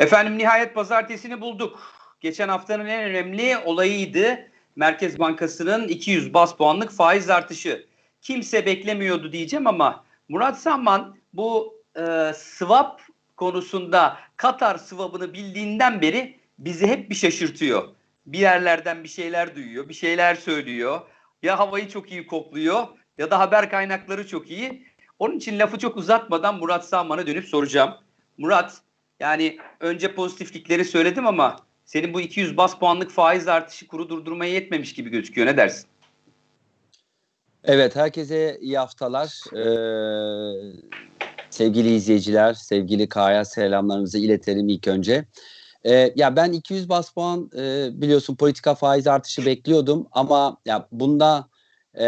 Efendim nihayet pazartesini bulduk. Geçen haftanın en önemli olayıydı. Merkez Bankası'nın 200 bas puanlık faiz artışı. Kimse beklemiyordu diyeceğim ama Murat Sanman bu e, swap konusunda Katar swap'ını bildiğinden beri bizi hep bir şaşırtıyor. Bir yerlerden bir şeyler duyuyor, bir şeyler söylüyor. Ya havayı çok iyi kokluyor ya da haber kaynakları çok iyi. Onun için lafı çok uzatmadan Murat Sanman'a dönüp soracağım. Murat yani önce pozitiflikleri söyledim ama senin bu 200 bas puanlık faiz artışı kuru durdurmaya yetmemiş gibi gözüküyor. Ne dersin? Evet, herkese iyi haftalar. Ee, sevgili izleyiciler, sevgili Kaya selamlarımızı iletelim ilk önce. Ee, ya ben 200 bas puan e, biliyorsun politika faiz artışı bekliyordum ama ya bunda e,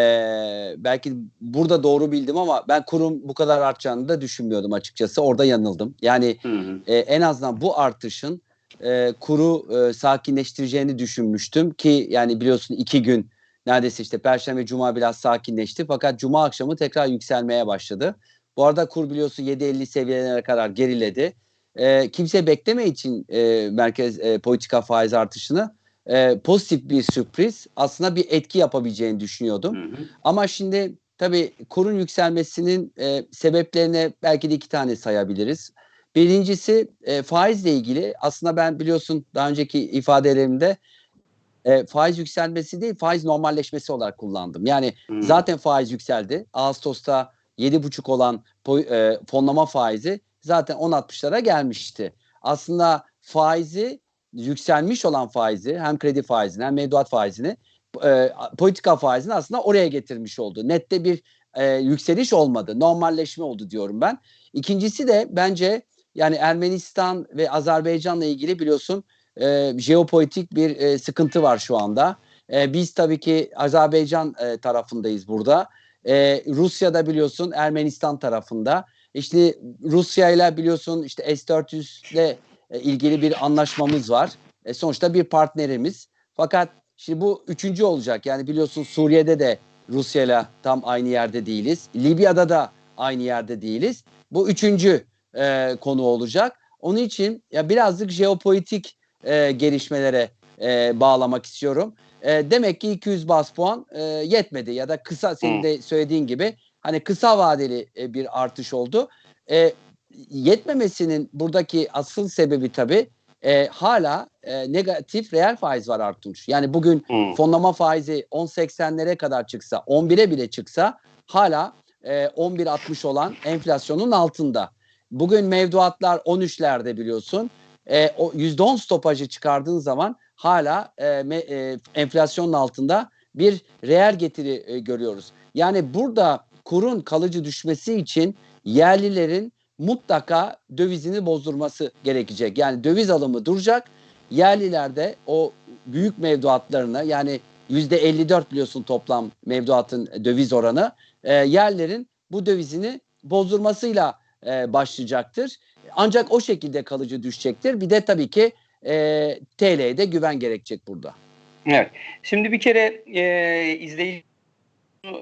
belki burada doğru bildim ama ben kurum bu kadar artacağını da düşünmüyordum açıkçası. Orada yanıldım. Yani Hı hı. e, en azından bu artışın e, kuru e, sakinleştireceğini düşünmüştüm ki yani biliyorsun iki gün neredeyse işte Perşembe Cuma biraz sakinleşti fakat Cuma akşamı tekrar yükselmeye başladı. Bu arada kur biliyorsun 7.50 seviyelerine kadar geriledi. E, kimse bekleme için e, merkez e, politika faiz artışını e, pozitif bir sürpriz aslında bir etki yapabileceğini düşünüyordum. Hı hı. Ama şimdi tabii kurun yükselmesinin e, sebeplerine belki de iki tane sayabiliriz. Birincisi e, faizle ilgili aslında ben biliyorsun daha önceki ifadelerimde e, faiz yükselmesi değil faiz normalleşmesi olarak kullandım. Yani Hı. zaten faiz yükseldi. Ağustos'ta 7,5 olan e, fonlama faizi zaten 10.60'lara gelmişti. Aslında faizi yükselmiş olan faizi hem kredi faizini hem mevduat faizini e, politika faizini aslında oraya getirmiş oldu. Nette bir e, yükseliş olmadı. Normalleşme oldu diyorum ben. İkincisi de bence yani Ermenistan ve Azerbaycan'la ilgili biliyorsun e, jeopolitik bir e, sıkıntı var şu anda. E, biz tabii ki Azerbaycan e, tarafındayız burada. E, Rusya'da biliyorsun Ermenistan tarafında. İşte Rusya ile biliyorsun işte S-400 ile e, ilgili bir anlaşmamız var. E, sonuçta bir partnerimiz. Fakat şimdi bu üçüncü olacak. Yani biliyorsun Suriye'de de Rusya ile tam aynı yerde değiliz. Libya'da da aynı yerde değiliz. Bu üçüncü e, konu olacak. Onun için ya birazcık jeopolitik e, gelişmelere e, bağlamak istiyorum. E, demek ki 200 bas puan e, yetmedi ya da kısa senin de söylediğin gibi hani kısa vadeli e, bir artış oldu. E, yetmemesinin buradaki asıl sebebi tabii e, hala e, negatif reel faiz var Artunç. Yani bugün Hı. fonlama faizi 10.80'lere kadar çıksa 11'e bile çıksa hala e, 11.60 olan enflasyonun altında. Bugün mevduatlar 13'lerde biliyorsun. E, o %10 stopajı çıkardığın zaman hala e, me- e, enflasyonun altında bir reel getiri e, görüyoruz. Yani burada kurun kalıcı düşmesi için yerlilerin mutlaka dövizini bozdurması gerekecek. Yani döviz alımı duracak. Yerliler de o büyük mevduatlarını yani %54 biliyorsun toplam mevduatın döviz oranı e, yerlerin bu dövizini bozdurmasıyla e, başlayacaktır. Ancak o şekilde kalıcı düşecektir. Bir de tabii ki e, TL'ye de güven gerekecek burada. Evet. Şimdi bir kere e, izleyici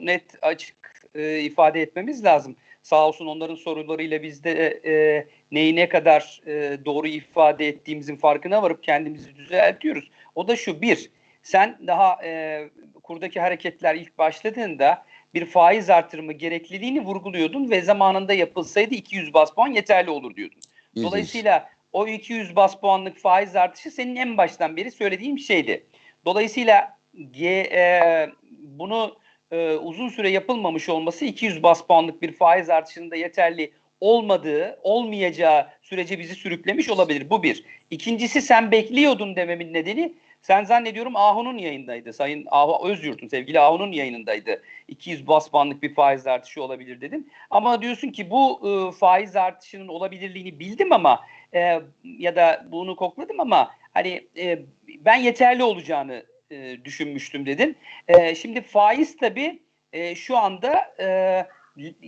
net açık e, ifade etmemiz lazım. Sağ olsun onların sorularıyla biz de e, neyi ne kadar e, doğru ifade ettiğimizin farkına varıp kendimizi düzeltiyoruz. O da şu bir, sen daha e, kurdaki hareketler ilk başladığında bir faiz artırımı gerekliliğini vurguluyordun ve zamanında yapılsaydı 200 bas puan yeterli olur diyordun. Dolayısıyla o 200 bas puanlık faiz artışı senin en baştan beri söylediğim şeydi. Dolayısıyla e, bunu e, uzun süre yapılmamış olması 200 bas puanlık bir faiz artışının da yeterli olmadığı, olmayacağı sürece bizi sürüklemiş olabilir. Bu bir. İkincisi sen bekliyordun dememin nedeni sen zannediyorum Ahu'nun yayındaydı. Sayın Ahu Özyurt'un sevgili Ahu'nun yayınındaydı. 200 bas puanlık bir faiz artışı olabilir dedin. Ama diyorsun ki bu e, faiz artışının olabilirliğini bildim ama e, ya da bunu kokladım ama hani e, ben yeterli olacağını e, düşünmüştüm dedin. E, şimdi faiz tabii e, şu anda e,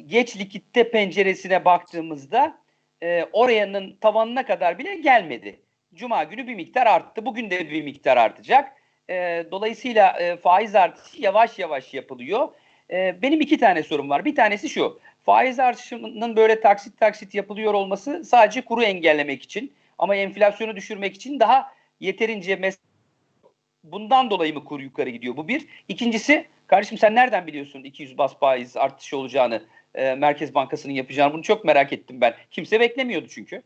geç likitte penceresine baktığımızda e, oranın tavanına kadar bile gelmedi. Cuma günü bir miktar arttı. Bugün de bir miktar artacak. E, dolayısıyla e, faiz artışı yavaş yavaş yapılıyor. E, benim iki tane sorum var. Bir tanesi şu. Faiz artışının böyle taksit taksit yapılıyor olması sadece kuru engellemek için. Ama enflasyonu düşürmek için daha yeterince mes bundan dolayı mı kur yukarı gidiyor? Bu bir. İkincisi kardeşim sen nereden biliyorsun 200 bas faiz artışı olacağını, e, Merkez Bankası'nın yapacağını? Bunu çok merak ettim ben. Kimse beklemiyordu çünkü.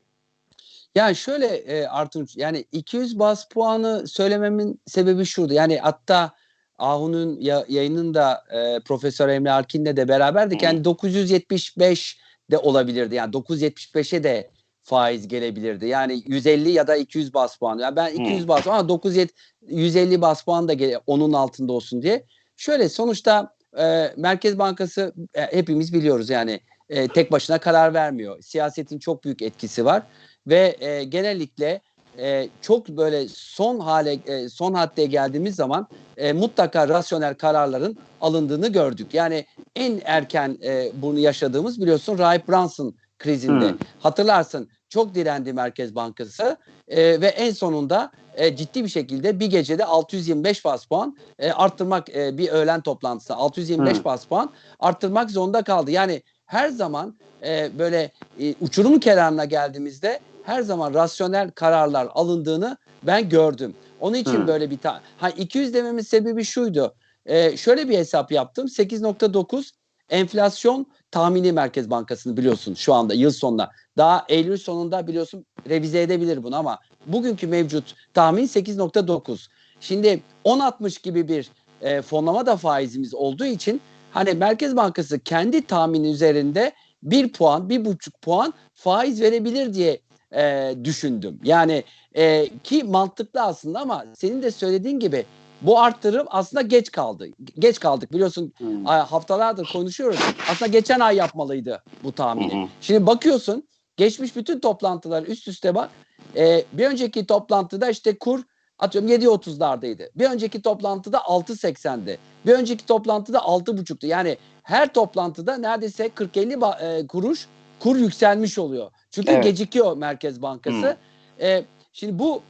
Yani şöyle e, Artunç yani 200 bas puanı söylememin sebebi şurdu. Yani hatta Ahu'nun ya, yayınında e, Profesör Emre Arkin'le de beraberdik. Yani 975 de olabilirdi. Yani 975'e de faiz gelebilirdi. Yani 150 ya da 200 bas puan. Yani ben 200 Hmm. bas puan ama 900 150 bas puan da gele, onun altında olsun diye. Şöyle sonuçta e, Merkez Bankası e, hepimiz biliyoruz yani e, tek başına karar vermiyor. Siyasetin çok büyük etkisi var ve e, genellikle e, çok böyle son hale e, son haddeye geldiğimiz zaman e, mutlaka rasyonel kararların alındığını gördük. Yani en erken e, bunu yaşadığımız biliyorsun Rahip Brunson krizinde. Hmm. Hatırlarsın çok direndi Merkez Bankası e, ve en sonunda e, ciddi bir şekilde bir gecede 625 bas puan e, arttırmak e, bir öğlen toplantısı 625 Hmm. bas puan arttırmak zorunda kaldı. Yani her zaman e, böyle e, uçurum kenarına geldiğimizde her zaman rasyonel kararlar alındığını ben gördüm. Onun için Hmm. böyle bir ta ha 200 dememin sebebi şuydu. E, şöyle bir hesap yaptım. 8.9 enflasyon tahmini Merkez Bankası'nı biliyorsun şu anda yıl sonunda. Daha Eylül sonunda biliyorsun revize edebilir bunu ama bugünkü mevcut tahmin 8.9. Şimdi 10.60 gibi bir e, fonlama da faizimiz olduğu için hani Merkez Bankası kendi tahmini üzerinde bir puan, bir buçuk puan faiz verebilir diye e, düşündüm. Yani e, ki mantıklı aslında ama senin de söylediğin gibi bu arttırım aslında geç kaldı. Geç kaldık biliyorsun Hmm. Haftalardır konuşuyoruz. Aslında geçen ay yapmalıydı bu tahmini. Hı. Şimdi bakıyorsun geçmiş bütün toplantılar üst üste bak. Ee, bir önceki toplantıda işte kur atıyorum 7.30'lardaydı. Bir önceki toplantıda 6.80'di. Bir önceki toplantıda 6.5'tu. Yani her toplantıda neredeyse 40-50 ba- e, kuruş kur yükselmiş oluyor. Çünkü Evet. gecikiyor Merkez Bankası. Hı. Ee, şimdi bu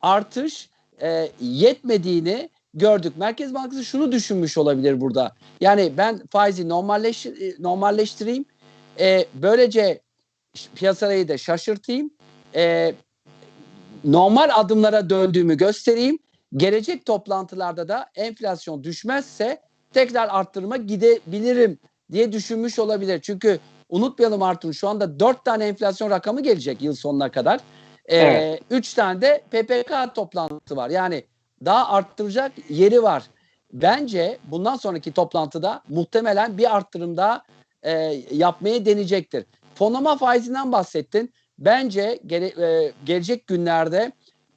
artış e, yetmediğini gördük. Merkez Bankası şunu düşünmüş olabilir burada. Yani ben faizi normalleş, e, normalleştireyim. E, böylece piyasayı da şaşırtayım. E, normal adımlara döndüğümü göstereyim. Gelecek toplantılarda da enflasyon düşmezse tekrar arttırıma gidebilirim diye düşünmüş olabilir. Çünkü unutmayalım Artun şu anda 4 tane enflasyon rakamı gelecek yıl sonuna kadar. 3 Evet. tane de PPK toplantısı var. Yani daha arttıracak yeri var. Bence bundan sonraki toplantıda muhtemelen bir arttırım daha e, yapmaya deneyecektir. Fonlama faizinden bahsettin. Bence gele- e, gelecek günlerde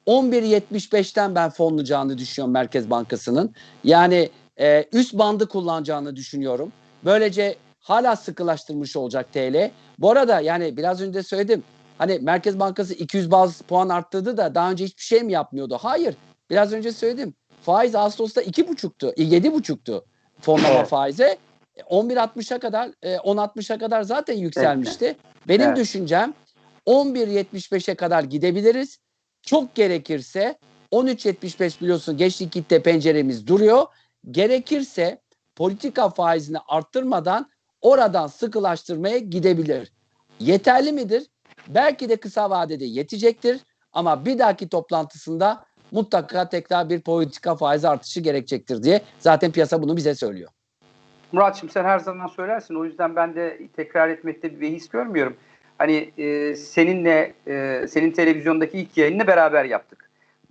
11.75'ten ben fonlayacağını düşünüyorum Merkez Bankası'nın. Yani e, üst bandı kullanacağını düşünüyorum. Böylece hala sıkılaştırmış olacak TL. Bu arada yani biraz önce söyledim. Hani Merkez Bankası 200 baz puan arttırdı da daha önce hiçbir şey mi yapmıyordu? Hayır. Biraz önce söyledim. Faiz Ağustos'ta 2,5'tu. 7,5'tu fonlama Evet. faize. 11.60'a kadar, e, 10.60'a kadar zaten yükselmişti. Benim Evet. düşüncem 11.75'e kadar gidebiliriz. Çok gerekirse 13.75 biliyorsun geç likitte penceremiz duruyor. Gerekirse politika faizini arttırmadan oradan sıkılaştırmaya gidebilir. Yeterli midir? Belki de kısa vadede yetecektir ama bir dahaki toplantısında mutlaka tekrar bir politika faiz artışı gerekecektir diye zaten piyasa bunu bize söylüyor. Muratçım sen her zaman söylersin. O yüzden ben de tekrar etmekte bir behis görmüyorum. Hani e, seninle e, senin televizyondaki ilk yayını beraber yaptık.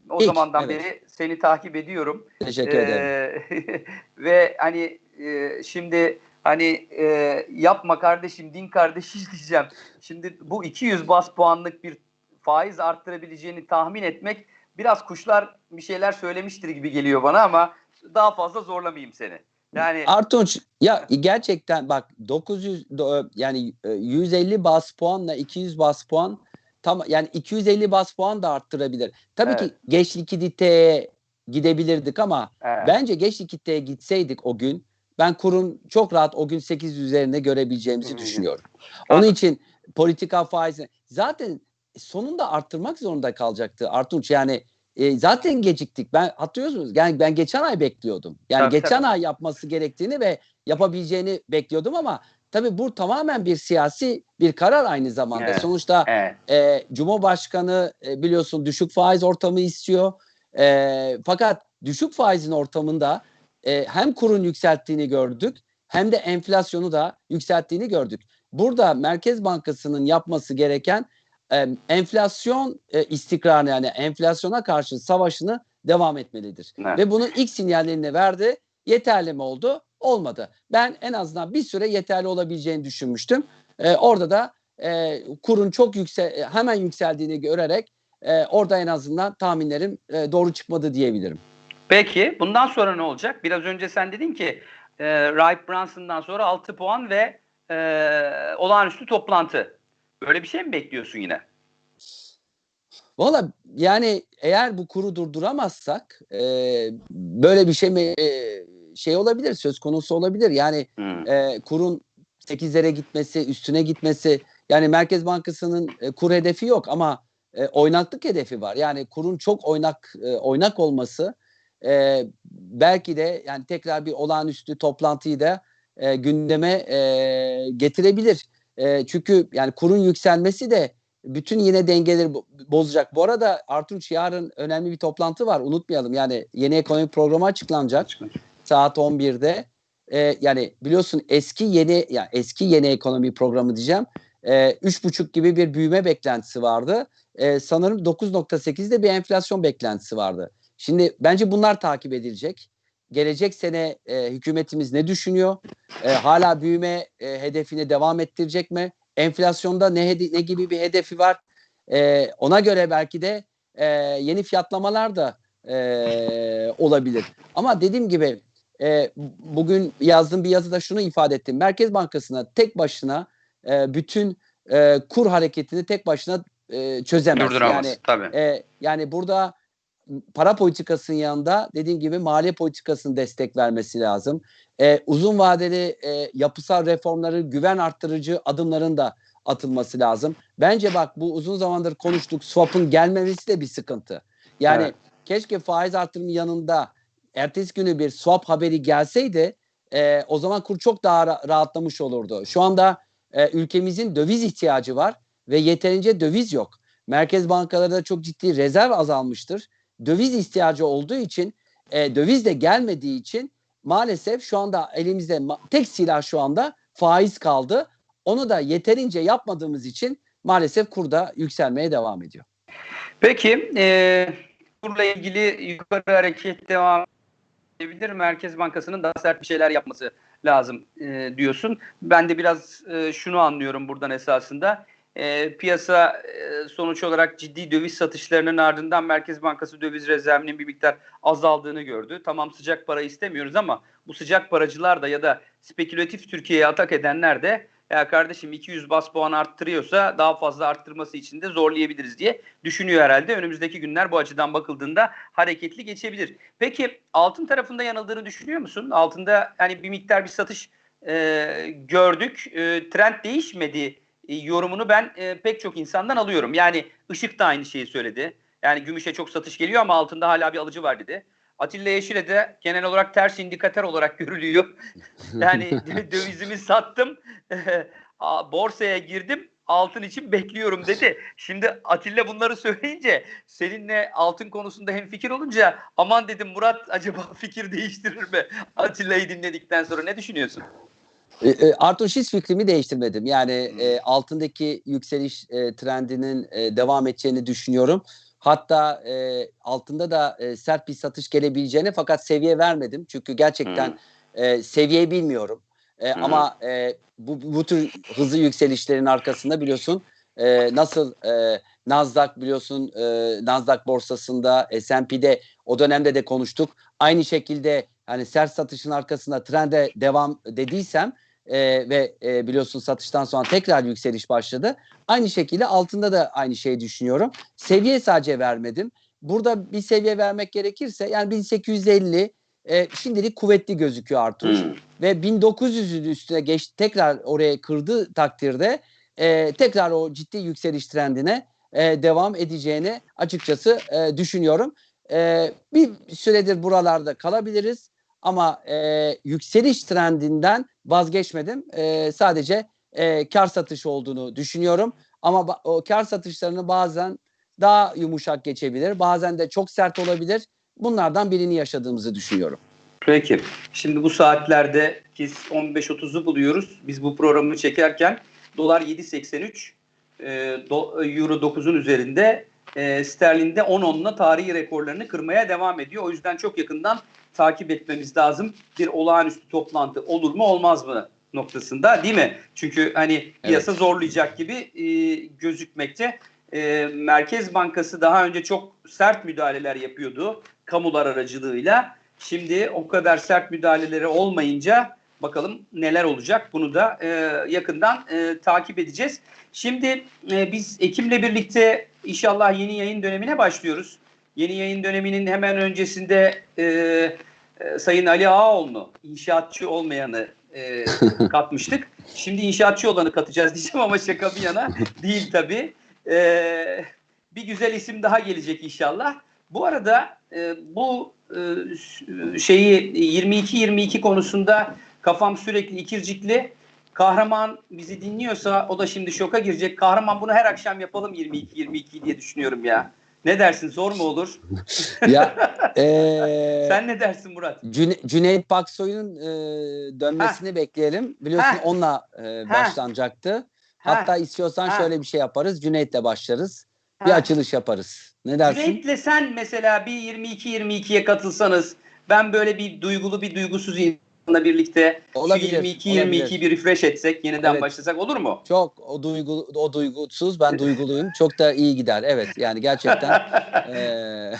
O İlk, zamandan evet. beri seni takip ediyorum. Teşekkür ederim. Ee, ve hani e, şimdi hani e, yapma kardeşim din kardeşiz diyeceğim. Şimdi bu 200 bas puanlık bir faiz arttırabileceğini tahmin etmek biraz kuşlar bir şeyler söylemiştir gibi geliyor bana ama daha fazla zorlamayayım seni. Yani Artunç ya gerçekten bak 900 do- yani e, 150 bas puanla 200 bas puan tam yani 250 bas puan da arttırabilir. Tabii Evet. ki geç likiditeye gidebilirdik ama evet, bence geç likiditeye gitseydik o gün ben kurun çok rahat o gün 8 üzerinde görebileceğimizi Hı. düşünüyorum. Onun için politika faizi zaten sonunda arttırmak zorunda kalacaktı Artunç yani e, zaten geciktik. Ben hatırlıyorsunuz yani ben geçen ay bekliyordum. Yani Tabii, geçen tabii. ay yapması gerektiğini ve yapabileceğini bekliyordum ama tabii bu tamamen bir siyasi bir karar aynı zamanda. Evet. Sonuçta Evet. e, Cumhurbaşkanı e, biliyorsun düşük faiz ortamı istiyor. E, fakat düşük faizin ortamında e, hem kurun yükselttiğini gördük hem de enflasyonu da yükselttiğini gördük. Burada Merkez Bankası'nın yapması gereken e, enflasyon e, istikrarını yani enflasyona karşı savaşını devam etmelidir. Evet. Ve bunun ilk sinyallerini verdi. Yeterli mi oldu? Olmadı. Ben en azından bir süre yeterli olabileceğini düşünmüştüm. E, orada da e, kurun çok yüksel hemen yükseldiğini görerek e, orada en azından tahminlerim e, doğru çıkmadı diyebilirim. Peki bundan sonra ne olacak? Biraz önce sen dedin ki e, Rahip Branson'dan sonra 6 puan ve e, olağanüstü toplantı. Böyle bir şey mi bekliyorsun yine? Valla yani eğer bu kuru durduramazsak e, böyle bir şey mi e, şey olabilir söz konusu olabilir. Yani Hmm. e, kurun 8'lere gitmesi, üstüne gitmesi. Yani Merkez Bankası'nın e, kur hedefi yok ama e, oynaklık hedefi var. Yani kurun çok oynak e, oynak olması e, belki de yani tekrar bir olağanüstü toplantıyı da e, gündeme e, getirebilir. E, çünkü yani kurun yükselmesi de bütün yine dengeleri bo- bozacak. Bu arada Artunç yarın önemli bir toplantı var. Unutmayalım. Yani yeni ekonomik programı açıklanacak saat 11'de. Ee, yani biliyorsun eski yeni ya eski yeni ekonomi programı diyeceğim. Ee, 3,5 gibi bir büyüme beklentisi vardı. Ee, sanırım 9.8'de bir enflasyon beklentisi vardı. Şimdi bence bunlar takip edilecek. Gelecek sene e, hükümetimiz ne düşünüyor? E, hala büyüme e, hedefini devam ettirecek mi? Enflasyonda ne, hede- ne gibi bir hedefi var? E, ona göre belki de e, yeni fiyatlamalar da e, olabilir. Ama dediğim gibi e, bugün yazdığım bir yazıda şunu ifade ettim. Merkez Bankası'na tek başına e, bütün e, kur hareketini tek başına e, çözemez. Durduramaz Yani tabii. e, yani burada para politikasının yanında dediğim gibi maliye politikasının destek vermesi lazım. E, uzun vadeli e, yapısal reformları güven arttırıcı adımların da atılması lazım. Bence bak bu uzun zamandır konuştuk swap'ın gelmemesi de bir sıkıntı. Yani Evet. keşke faiz artırımı yanında ertesi günü bir swap haberi gelseydi e, o zaman kur çok daha ra- rahatlamış olurdu. Şu anda e, ülkemizin döviz ihtiyacı var ve yeterince döviz yok. Merkez bankaları da çok ciddi rezerv azalmıştır. Döviz ihtiyacı olduğu için e, döviz de gelmediği için maalesef şu anda elimizde tek silah şu anda faiz kaldı. Onu da yeterince yapmadığımız için maalesef kurda yükselmeye devam ediyor. Peki e, kurla ilgili yukarı hareket devam edebilir. Merkez Bankası'nın daha sert bir şeyler yapması lazım e, diyorsun. Ben de biraz e, şunu anlıyorum buradan esasında. E, piyasa e, sonuç olarak ciddi döviz satışlarının ardından Merkez Bankası döviz rezervinin bir miktar azaldığını gördü. Tamam sıcak para istemiyoruz ama bu sıcak paracılar da ya da spekülatif Türkiye'ye atak edenler de ya kardeşim 200 bas puan arttırıyorsa daha fazla arttırması için de zorlayabiliriz diye düşünüyor herhalde. Önümüzdeki günler bu açıdan bakıldığında hareketli geçebilir. Peki altın tarafında yanıldığını düşünüyor musun? Altında hani bir miktar bir satış e, gördük. E, trend değişmedi e, yorumunu ben e, pek çok insandan alıyorum. Yani Işık da aynı şeyi söyledi. Yani gümüşe çok satış geliyor ama altında hala bir alıcı var dedi. Atilla Yeşil'e de genel olarak ters indikatör olarak görülüyor. yani dö- dövizimi sattım, borsaya girdim, altın için bekliyorum dedi. Şimdi Atilla bunları söyleyince seninle altın konusunda hem fikir olunca aman dedim Murat acaba fikir değiştirir mi? Atilla'yı dinledikten sonra ne düşünüyorsun? E, e, hiç fikrimi değiştirmedim. Yani Hmm. e, altındaki yükseliş e, trendinin e, devam edeceğini düşünüyorum. Hatta e, altında da e, sert bir satış gelebileceğini fakat seviye vermedim. Çünkü gerçekten Hmm. e, seviyeyi bilmiyorum. E, Hmm. Ama e, bu, bu tür hızlı yükselişlerin arkasında biliyorsun e, nasıl e, Nasdaq biliyorsun e, Nasdaq borsasında S&P'de o dönemde de konuştuk. Aynı şekilde hani sert satışın arkasında trende devam dediysem e, ve e, biliyorsun satıştan sonra tekrar yükseliş başladı. Aynı şekilde altında da aynı şeyi düşünüyorum. Seviye sadece vermedim. Burada bir seviye vermek gerekirse yani 1850 e, şimdilik kuvvetli gözüküyor Artur. Hmm. Ve 1900'ün üstüne geç tekrar oraya kırdığı takdirde e, tekrar o ciddi yükseliş trendine e, devam edeceğini açıkçası e, düşünüyorum. E, bir süredir buralarda kalabiliriz Ama e, yükseliş trendinden vazgeçmedim. E, sadece e, kar satışı olduğunu düşünüyorum. Ama o kar satışlarını bazen daha yumuşak geçebilir. Bazen de çok sert olabilir. Bunlardan birini yaşadığımızı düşünüyorum. Peki. Şimdi bu saatlerde biz 15.30'u buluyoruz. Biz bu programı çekerken dolar 7.83, e, do- euro 9'un üzerinde, e, sterlinde 10.10'la tarihi rekorlarını kırmaya devam ediyor. O yüzden çok yakından takip etmemiz lazım. Bir olağanüstü toplantı olur mu olmaz mı noktasında değil mi? Çünkü hani piyasa zorlayacak gibi e, gözükmekte. E, Merkez Bankası daha önce çok sert müdahaleler yapıyordu kamular aracılığıyla. Şimdi o kadar sert müdahaleleri olmayınca bakalım neler olacak bunu da e, yakından e, takip edeceğiz. Şimdi e, biz Ekim'le birlikte inşallah yeni yayın dönemine başlıyoruz. Yeni yayın döneminin hemen öncesinde e, e, Sayın Ali Ağaoğlu inşaatçı olmayanı e, katmıştık. Şimdi inşaatçı olanı katacağız diyeceğim ama şaka bir yana değil tabii. E, bir güzel isim daha gelecek inşallah. Bu arada e, bu e, şeyi 22-22 konusunda kafam sürekli ikircikli. Kahraman bizi dinliyorsa o da şimdi şoka girecek. Kahraman bunu her akşam yapalım 22-22 diye düşünüyorum ya. Ne dersin zor mu olur? ya e, Sen ne dersin Murat? Cüne- Cüneyt Baksoy'un e, dönmesini bekleyelim. Biliyorsun Heh. onunla e, başlanacaktı. Hatta istiyorsan Ha. şöyle bir şey yaparız. Cüneyt'le başlarız. Bir Ha. açılış yaparız. Ne dersin? Cüneyt'le sen mesela bir 22-22'ye katılsanız ben böyle bir duygulu bir duygusuz insanla birlikte Olabilir, şu 22-22 olabilir. bir refresh etsek yeniden Evet. başlasak olur mu? Çok o duygu o duygusuz ben duyguluyum. Çok da iyi gider. Evet yani gerçekten e,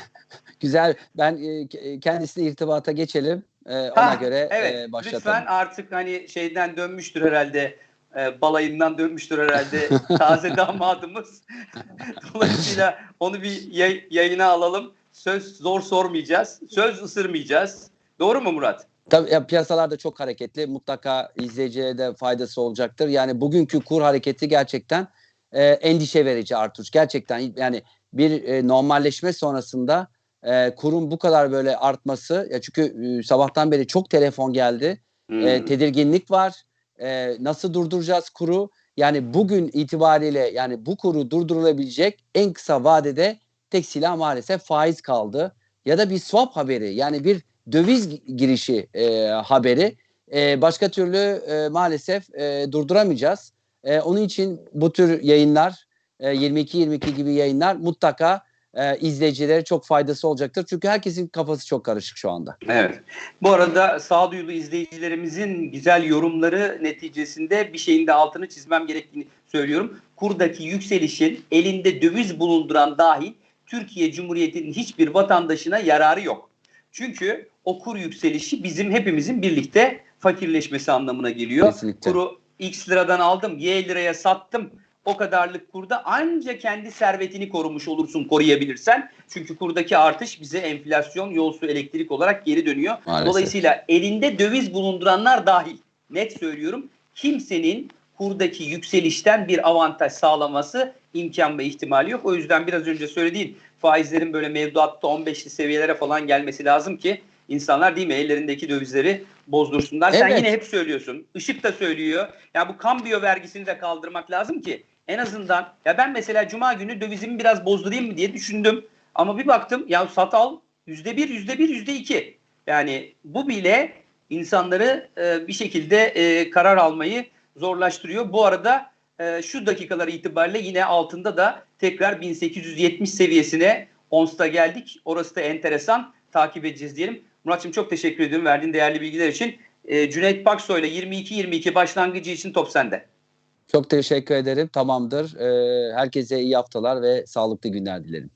güzel. Ben e, ke- kendisiyle irtibata geçelim. E, ona Ha, göre evet, e, başlatalım. Lütfen artık hani şeyden dönmüştür herhalde e, balayından dönmüştür herhalde taze damadımız. Dolayısıyla onu bir yay- yayına alalım. Söz zor sormayacağız. Söz ısırmayacağız. Doğru mu Murat? Tabii ya, piyasalar da çok hareketli. Mutlaka izleyiciye de faydası olacaktır. Yani bugünkü kur hareketi gerçekten e, endişe verici Artuç. Gerçekten yani bir e, normalleşme sonrasında e, kurun bu kadar böyle artması ya çünkü e, sabahtan beri çok telefon geldi. Hmm. E, tedirginlik var. E, nasıl durduracağız kuru? Yani bugün itibariyle yani bu kuru durdurulabilecek en kısa vadede tek silah maalesef faiz kaldı. Ya da bir swap haberi yani bir döviz gi- girişi e, haberi. E, başka türlü e, maalesef e, durduramayacağız. E, onun için bu tür yayınlar e, 22-22 gibi yayınlar mutlaka e, izleyicilere çok faydası olacaktır. Çünkü herkesin kafası çok karışık şu anda. Evet. Bu arada sağduyulu izleyicilerimizin güzel yorumları neticesinde bir şeyin de altını çizmem gerektiğini söylüyorum. Kurdaki yükselişin elinde döviz bulunduran dahil Türkiye Cumhuriyeti'nin hiçbir vatandaşına yararı yok. Çünkü o kur yükselişi bizim hepimizin birlikte fakirleşmesi anlamına geliyor. Kesinlikle. Kuru X liradan aldım, Y liraya sattım. O kadarlık kurda anca kendi servetini korumuş olursun koruyabilirsen. Çünkü kurdaki artış bize enflasyon, yol su, elektrik olarak geri dönüyor. Maalesef. Dolayısıyla elinde döviz bulunduranlar dahil net söylüyorum kimsenin kurdaki yükselişten bir avantaj sağlaması imkan ve ihtimali yok. O yüzden biraz önce söylediğim faizlerin böyle mevduatta 15'li seviyelere falan gelmesi lazım ki insanlar değil mi ellerindeki dövizleri bozdursunlar. Sen Evet. yine hep söylüyorsun. Işık da söylüyor. Ya bu kambiyo vergisini de kaldırmak lazım ki en azından ya ben mesela cuma günü dövizimi biraz bozdurayım mı diye düşündüm. Ama bir baktım ya sat al yüzde bir, yüzde bir, yüzde iki. Yani bu bile insanları e, bir şekilde e, karar almayı zorlaştırıyor. Bu arada e, şu dakikalar itibariyle yine altında da tekrar 1870 seviyesine onsta geldik. Orası da enteresan. Takip edeceğiz diyelim. Muratçım çok teşekkür ediyorum verdiğin değerli bilgiler için. E, Cüneyt Baksoy ile 22-22 başlangıcı için top sende. Çok teşekkür ederim. Tamamdır. E, herkese iyi haftalar ve sağlıklı günler dilerim.